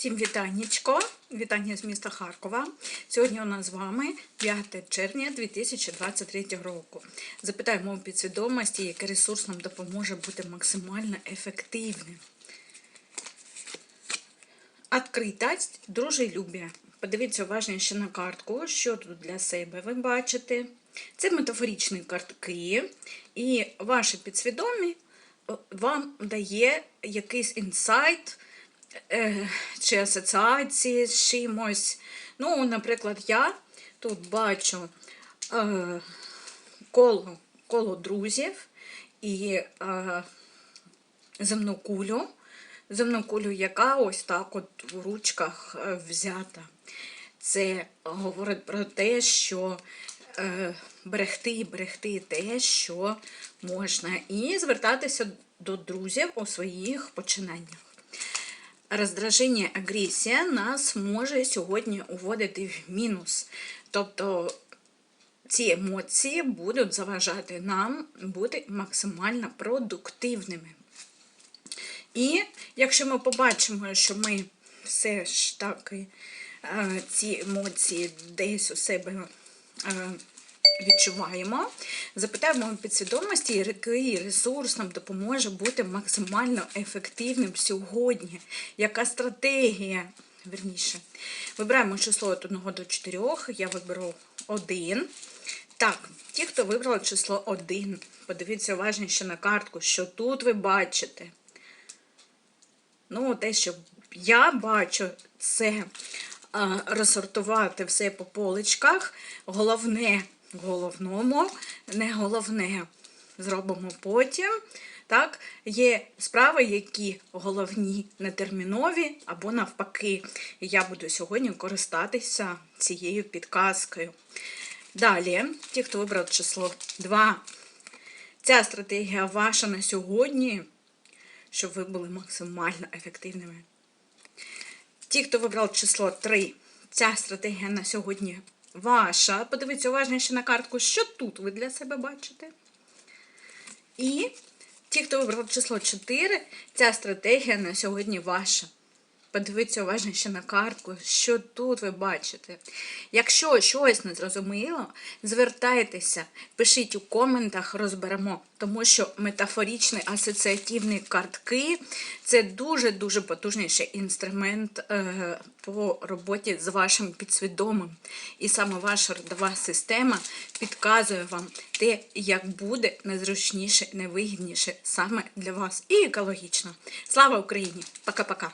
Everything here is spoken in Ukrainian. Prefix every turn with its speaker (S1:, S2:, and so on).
S1: Всім вітаннячко, вітання з міста Харкова. Сьогодні у нас з вами 5 червня 2023 року. Запитаємо у підсвідомості, який ресурс нам допоможе бути максимально ефективним. Откритость, дружелюбие. Подивіться уважніше на картку, що тут для себе ви бачите. Це метафоричні картки, і ваші підсвідомі вам дає якийсь інсайт чи асоціації з чимось. Ну, наприклад, я тут бачу е, коло, коло друзів і е, земну кулю. Земну кулю, яка ось так от в ручках е, взята. Це говорить про те, що е, берегти, берегти те, що можна, і звертатися до друзів у своїх починаннях. Роздраження, агресія нас може сьогодні уводити в мінус. Тобто ці емоції будуть заважати нам бути максимально продуктивними. І якщо ми побачимо, що ми все ж таки е, ці емоції десь у себе е, відчуваємо, запитаємо підсвідомості, який ресурс нам допоможе бути максимально ефективним сьогодні, яка стратегія, верніше. Вибираємо число від 1 до 4, я виберу 1. Так, ті, хто вибрали число 1, подивіться уважніше на картку, що тут ви бачите. Ну, те, що я бачу, це розсортувати все по поличках. Головне головному, не головне зробимо потім. Так, Є справи, які головні, нетермінові або навпаки. Я буду сьогодні користатися цією підказкою. Далі, ті, хто вибрав число 2. Ця стратегія ваша на сьогодні щоб ви були максимально ефективними. Ті, хто вибрав число 3, ця стратегія на сьогодні ваша. Подивіться уважніше на картку, що тут ви для себе бачите. І ті, хто вибрав число 4, ця стратегія на сьогодні ваша. Подивіться уважніше на картку, що тут ви бачите. Якщо щось не зрозуміло, звертайтеся, пишіть у коментах, розберемо, тому що метафоричні асоціативні картки це дуже-дуже потужніший інструмент е, по роботі з вашим підсвідомим. І саме ваша родова система підказує вам те, як буде найзручніше, найвигідніше саме для вас. І екологічно. Слава Україні! Пока-пока!